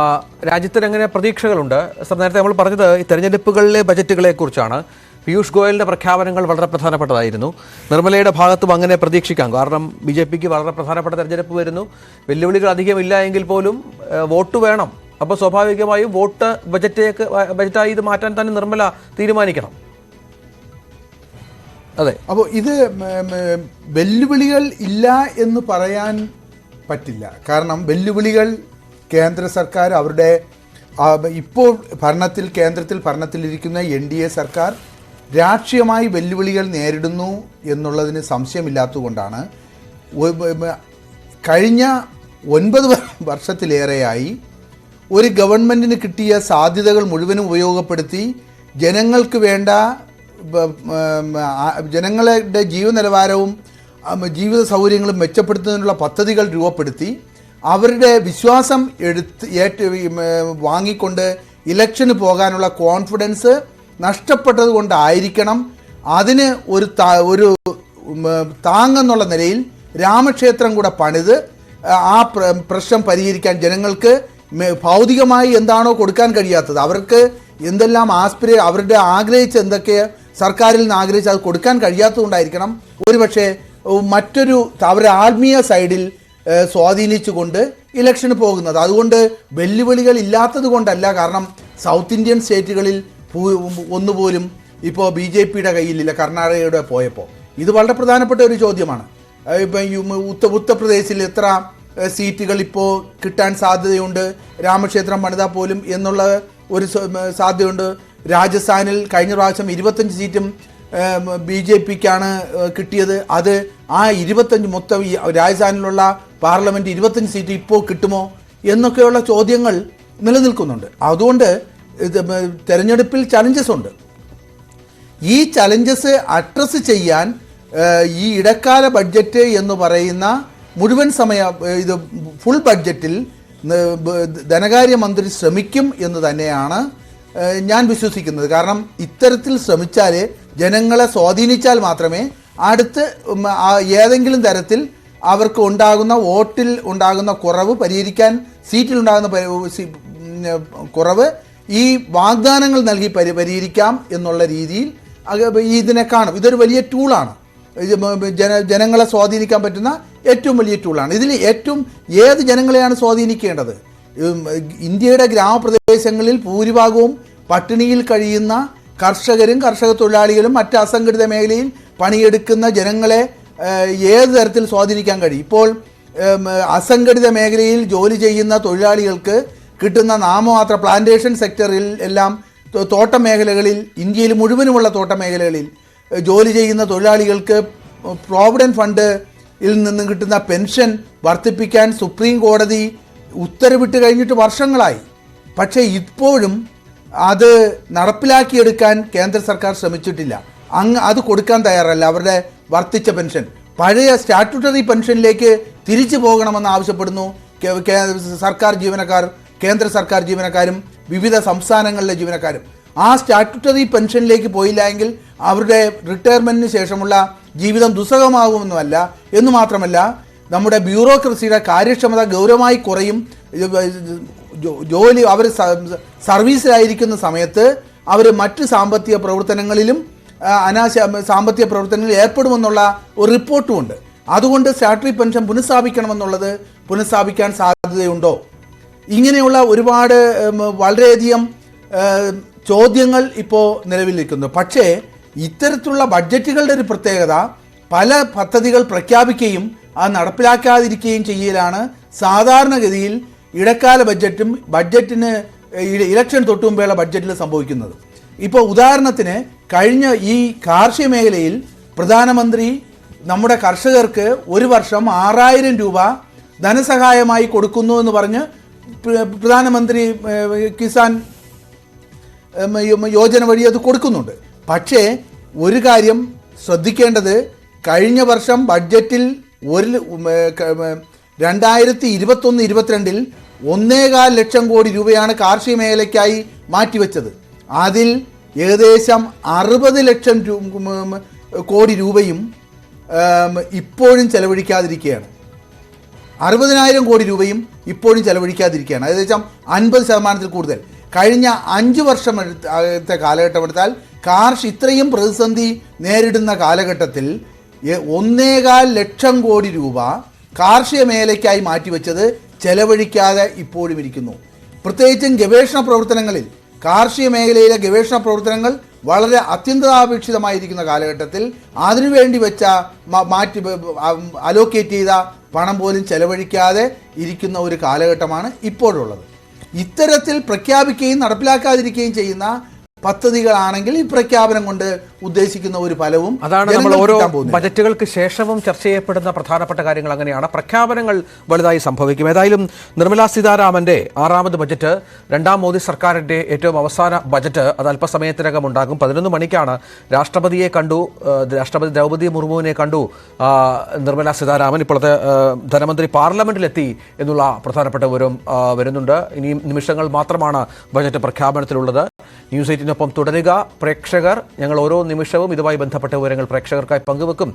രാജ്യത്തിന് അങ്ങനെ പ്രതീക്ഷകളുണ്ട്? സർ നേരത്തെ നമ്മൾ പറഞ്ഞത് ഈ തെരഞ്ഞെടുപ്പുകളിലെ ബജറ്റുകളെ കുറിച്ചാണ്. പീയൂഷ് ഗോയലിന്റെ പ്രഖ്യാപനങ്ങൾ വളരെ പ്രധാനപ്പെട്ടതായിരുന്നു. നിർമ്മലയുടെ ഭാഗത്തും അങ്ങനെ പ്രതീക്ഷിക്കാം. കാരണം ബി ജെ പിക്ക് വളരെ പ്രധാനപ്പെട്ട തെരഞ്ഞെടുപ്പ് വരുന്നു. വെല്ലുവിളികൾ അധികം ഇല്ല എങ്കിൽ പോലും വോട്ട് വേണം. അപ്പോൾ സ്വാഭാവികമായും വോട്ട് ബജറ്റേക്ക് ബജറ്റായി ഇത് മാറ്റാൻ തന്നെ നിർമ്മല തീരുമാനിക്കണം. അതെ. അപ്പോൾ ഇത് വെല്ലുവിളികൾ ഇല്ല എന്ന് പറയാൻ പറ്റില്ല. കാരണം വെല്ലുവിളികൾ കേന്ദ്ര സർക്കാർ അവരുടെ ഇപ്പോൾ ഭരണത്തിൽ കേന്ദ്രത്തിൽ ഭരണത്തിലിരിക്കുന്ന എൻ ഡി എ സർക്കാർ രാഷ്ട്രീയമായി വെല്ലുവിളികൾ നേരിടുന്നു എന്നുള്ളതിന് സംശയമില്ലാത്തതുകൊണ്ടാണ്. കഴിഞ്ഞ ഒൻപത് വർഷത്തിലേറെയായി ഒരു ഗവൺമെന്റിന് കിട്ടിയ സാധ്യതകൾ മുഴുവനും ഉപയോഗപ്പെടുത്തി ജനങ്ങൾക്ക് വേണ്ട ജനങ്ങളുടെ ജീവനിലവാരവും ജീവിത സൗകര്യങ്ങളും മെച്ചപ്പെടുത്തുന്നതിനുള്ള പദ്ധതികൾ രൂപപ്പെടുത്തി അവരുടെ വിശ്വാസം എടുത്ത് ഏറ്റ വാങ്ങിക്കൊണ്ട് ഇലക്ഷന് പോകാനുള്ള കോൺഫിഡൻസ് നഷ്ടപ്പെട്ടത് കൊണ്ടായിരിക്കണം. അതിന് ഒരു ഒരു താങ്ങെന്നുള്ള നിലയിൽ രാമക്ഷേത്രം കൂടെ പണിത് ആ പ്രശ്നം പരിഹരിക്കാൻ ജനങ്ങൾക്ക് ഭൗതികമായി എന്താണോ കൊടുക്കാൻ കഴിയാത്തത്. അവർക്ക് എന്തെല്ലാം ആസ്പിര അവരുടെ ആഗ്രഹിച്ച് എന്തൊക്കെ സർക്കാരിൽ നിന്ന് ആഗ്രഹിച്ച് അത് കൊടുക്കാൻ കഴിയാത്തതുകൊണ്ടായിരിക്കണം ഒരുപക്ഷെ മറ്റൊരു അവരുടെ ആത്മീയ സൈഡിൽ സ്വാധീനിച്ചുകൊണ്ട് ഇലക്ഷന് പോകുന്നത്. അതുകൊണ്ട് വെല്ലുവിളികൾ ഇല്ലാത്തത് കൊണ്ടല്ല കാരണം സൗത്ത് ഇന്ത്യൻ സ്റ്റേറ്റുകളിൽ ഒന്നുപോലും ഇപ്പോൾ ബി ജെ പിയുടെ കയ്യിലില്ല കർണാടകയുടെ പോയപ്പോൾ ഇത് വളരെ പ്രധാനപ്പെട്ട ഒരു ചോദ്യമാണ്. ഇപ്പം ഉത്ത ഉത്തർപ്രദേശിൽ എത്ര സീറ്റുകൾ ഇപ്പോൾ കിട്ടാൻ സാധ്യതയുണ്ട്? രാമക്ഷേത്രം പണിതാൽ പോലും എന്നുള്ള ഒരു സാധ്യതയുണ്ട്. രാജസ്ഥാനിൽ കഴിഞ്ഞ പ്രാവശ്യം ഇരുപത്തഞ്ച് സീറ്റും ബി ജെ പിക്കാണ് കിട്ടിയത്. അത് ആ ഇരുപത്തഞ്ച് മൊത്തം രാജസ്ഥാനിലുള്ള പാർലമെന്റ് ഇരുപത്തഞ്ച് സീറ്റ് ഇപ്പോൾ കിട്ടുമോ എന്നൊക്കെയുള്ള ചോദ്യങ്ങൾ നിലനിൽക്കുന്നുണ്ട്. അതുകൊണ്ട് തെരഞ്ഞെടുപ്പിൽ ചലഞ്ചസ് ഉണ്ട്. ഈ ചലഞ്ചസ് അഡ്രസ്സ് ചെയ്യാൻ ഈ ഇടക്കാല ബഡ്ജറ്റ് എന്ന് പറയുന്ന മുഴുവൻ സമയ ഇത് ഫുൾ ബഡ്ജറ്റിൽ ധനകാര്യമന്ത്രി ശ്രമിക്കും എന്ന് തന്നെയാണ് ഞാൻ വിശ്വസിക്കുന്നത്. കാരണം ഇത്തരത്തിൽ ശ്രമിച്ചാൽ ജനങ്ങളെ സ്വാധീനിച്ചാൽ മാത്രമേ അടുത്ത് ഏതെങ്കിലും തരത്തിൽ അവർക്ക് ഉണ്ടാകുന്ന വോട്ടിൽ ഉണ്ടാകുന്ന കുറവ് പരിഹരിക്കാൻ സീറ്റിൽ ഉണ്ടാകുന്ന കുറവ് ഈ വാഗ്ദാനങ്ങൾ നൽകി പരി പരിഹരിക്കാം എന്നുള്ള രീതിയിൽ ഇതിനെ കാണും. ഇതൊരു വലിയ ടൂളാണ് ജന ജനങ്ങളെ സ്വാധീനിക്കാൻ പറ്റുന്ന ഏറ്റവും വലിയ ടൂളാണ് ഇതിൽ ഏറ്റവും ഏത് ജനങ്ങളെയാണ് സ്വാധീനിക്കേണ്ടത്? ഇന്ത്യയുടെ ഗ്രാമപ്രദേശങ്ങളിൽ ഭൂരിഭാഗവും പട്ടിണിയിൽ കഴിയുന്ന കർഷകരും കർഷക തൊഴിലാളികളും മറ്റ് അസംഘടിത മേഖലയിൽ പണിയെടുക്കുന്ന ജനങ്ങളെ ഏത് തരത്തിൽ സ്വാധീനിക്കാൻ കഴിയും? ഇപ്പോൾ അസംഘടിത മേഖലയിൽ ജോലി ചെയ്യുന്ന തൊഴിലാളികൾക്ക് കിട്ടുന്ന നാമമാത്ര പ്ലാന്റേഷൻ സെക്ടറിൽ എല്ലാം തോട്ട മേഖലകളിൽ ഇന്ത്യയിൽ മുഴുവനുമുള്ള തോട്ട മേഖലകളിൽ ജോലി ചെയ്യുന്ന തൊഴിലാളികൾക്ക് പ്രോവിഡന്റ് ഫണ്ട് ിൽ നിന്ന് കിട്ടുന്ന പെൻഷൻ വർദ്ധിപ്പിക്കാൻ സുപ്രീം കോടതി ഉത്തരവിട്ട് കഴിഞ്ഞിട്ട് വർഷങ്ങളായി. പക്ഷേ ഇപ്പോഴും അത് നടപ്പിലാക്കിയെടുക്കാൻ കേന്ദ്ര സർക്കാർ ശ്രമിച്ചിട്ടില്ല. അങ്ങ് അത് കൊടുക്കാൻ തയ്യാറല്ല. അവരുടെ വർദ്ധിച്ച പെൻഷൻ. പഴയ സ്റ്റാറ്റുട്ടറി പെൻഷനിലേക്ക് തിരിച്ചു പോകണമെന്ന് ആവശ്യപ്പെടുന്നു സർക്കാർ ജീവനക്കാർ കേന്ദ്ര സർക്കാർ ജീവനക്കാരും വിവിധ സംസ്ഥാനങ്ങളിലെ ജീവനക്കാരും. ആ സ്റ്റാറ്റുട്ടറി പെൻഷനിലേക്ക് പോയില്ല എങ്കിൽ അവരുടെ റിട്ടയർമെന്റിന് ശേഷമുള്ള ജീവിതം ദുസ്സഹമാകുമെന്നുമല്ല. എന്ന് മാത്രമല്ല നമ്മുടെ ബ്യൂറോക്രസിയുടെ കാര്യക്ഷമത ഗൗരവമായി കുറയും. ജോലി അവർ സർവീസിലായിരിക്കുന്ന സമയത്ത് അവർ മറ്റ് സാമ്പത്തിക പ്രവർത്തനങ്ങളിലും അനാശ സാമ്പത്തിക പ്രവർത്തനങ്ങളിൽ ഏർപ്പെടുമെന്നുള്ള ഒരു റിപ്പോർട്ടുമുണ്ട്. അതുകൊണ്ട് സ്റ്റാറ്ററി പെൻഷൻ പുനഃസ്ഥാപിക്കണമെന്നുള്ളത് പുനഃസ്ഥാപിക്കാൻ സാധ്യതയുണ്ടോ? ഇങ്ങനെയുള്ള ഒരുപാട് വളരെയധികം ചോദ്യങ്ങൾ ഇപ്പോൾ നിലവിൽ നിൽക്കുന്നു. പക്ഷേ ഇത്തരത്തിലുള്ള ബഡ്ജറ്റുകളുടെ ഒരു പ്രത്യേകത പല പദ്ധതികൾ പ്രഖ്യാപിക്കുകയും അത് നടപ്പിലാക്കാതിരിക്കുകയും ചെയ്യലാണ്. സാധാരണഗതിയിൽ ഇടക്കാല ബഡ്ജറ്റും ബഡ്ജറ്റിന് ഇലക്ഷൻ തൊട്ടു ബഡ്ജറ്റിൽ സംഭവിക്കുന്നത്. ഇപ്പോൾ ഉദാഹരണത്തിന് കഴിഞ്ഞ ഈ കാർഷിക മേഖലയിൽ പ്രധാനമന്ത്രി നമ്മുടെ കർഷകർക്ക് ഒരു വർഷം ആറായിരം രൂപ ധനസഹായമായി കൊടുക്കുന്നു എന്ന് പറഞ്ഞ് പ്രധാനമന്ത്രി കിസാൻ യോജന വഴി അത് കൊടുക്കുന്നുണ്ട്. പക്ഷേ ഒരു കാര്യം ശ്രദ്ധിക്കേണ്ടത് കഴിഞ്ഞ വർഷം ബഡ്ജറ്റിൽ ഒരു രണ്ടായിരത്തി ഇരുപത്തൊന്ന് ഇരുപത്തിരണ്ടിൽ ഒന്നേകാൽ ലക്ഷം കോടി രൂപയാണ് കാർഷിക മേഖലയ്ക്കായി മാറ്റിവെച്ചത്. അതിൽ ഏകദേശം അറുപത് ലക്ഷം കോടി രൂപയും ഇപ്പോഴും ചെലവഴിക്കാതിരിക്കുകയാണ്. അറുപതിനായിരം കോടി രൂപയും ഇപ്പോഴും ചെലവഴിക്കാതിരിക്കുകയാണ്. ഏകദേശം അൻപത് ശതമാനത്തിൽ കൂടുതൽ. കഴിഞ്ഞ അഞ്ച് വർഷം എടുത്ത കാലഘട്ടം എടുത്താൽ കാർഷ് ഇത്രയും പ്രതിസന്ധി നേരിടുന്ന കാലഘട്ടത്തിൽ ഒന്നേകാൽ ലക്ഷം കോടി രൂപ കാർഷിക മേഖലയ്ക്കായി മാറ്റിവെച്ചത് ചെലവഴിക്കാതെ ഇപ്പോഴും ഇരിക്കുന്നു. പ്രത്യേകിച്ചും ഗവേഷണ പ്രവർത്തനങ്ങളിൽ കാർഷിക മേഖലയിലെ ഗവേഷണ പ്രവർത്തനങ്ങൾ വളരെ അത്യന്താപേക്ഷിതമായിരിക്കുന്ന കാലഘട്ടത്തിൽ അതിനുവേണ്ടി വെച്ച മാറ്റി അലോക്കേറ്റ് ചെയ്ത പണം പോലും ചെലവഴിക്കാതെ ഇരിക്കുന്ന ഒരു കാലഘട്ടമാണ് ഇപ്പോഴുള്ളത്. ഇത്തരത്തിൽ പ്രഖ്യാപിക്കുകയും നടപ്പിലാക്കാതിരിക്കുകയും ചെയ്യുന്ന പദ്ധതികളാണെങ്കിൽ ഈ പ്രഖ്യാപനം കൊണ്ട് ഉദ്ദേശിക്കുന്ന ഒരു ഫലവും അതാണ് നമ്മൾ ഓരോ ബജറ്റുകൾക്ക് ശേഷവും ചർച്ച ചെയ്യപ്പെടുന്ന പ്രധാനപ്പെട്ട കാര്യങ്ങൾ അങ്ങനെയാണ്. പ്രഖ്യാപനങ്ങൾ വലുതായി സംഭവിക്കും. ഏതായാലും നിർമ്മലാ സീതാരാമന്റെ ആറാമത് ബജറ്റ് രണ്ടാം മോദി സർക്കാരിന്റെ ഏറ്റവും അവസാന ബജറ്റ് അത് അല്പസമയത്തിനകം ഉണ്ടാകും. പതിനൊന്ന് മണിക്കാണ് രാഷ്ട്രപതിയെ കണ്ടു രാഷ്ട്രപതി ദ്രൗപദി മുർമുവിനെ കണ്ടു നിർമ്മലാ സീതാരാമൻ. ഇപ്പോഴത്തെ ധനമന്ത്രി പാർലമെന്റിലെത്തി എന്നുള്ള പ്രധാനപ്പെട്ട വിവരം വരുന്നുണ്ട്. ഇനിയും നിമിഷങ്ങൾ മാത്രമാണ് ബജറ്റ് പ്രഖ്യാപനത്തിലുള്ളത്. ന്യൂസ് എയ്റ്റിനൊപ്പം തുടരുക. പ്രേക്ഷകർ ഞങ്ങൾ ഓരോ നിമിഷവും ഇതുമായി ബന്ധപ്പെട്ട വിവരങ്ങൾ പ്രേക്ഷകർക്കായി പങ്കുവെക്കും.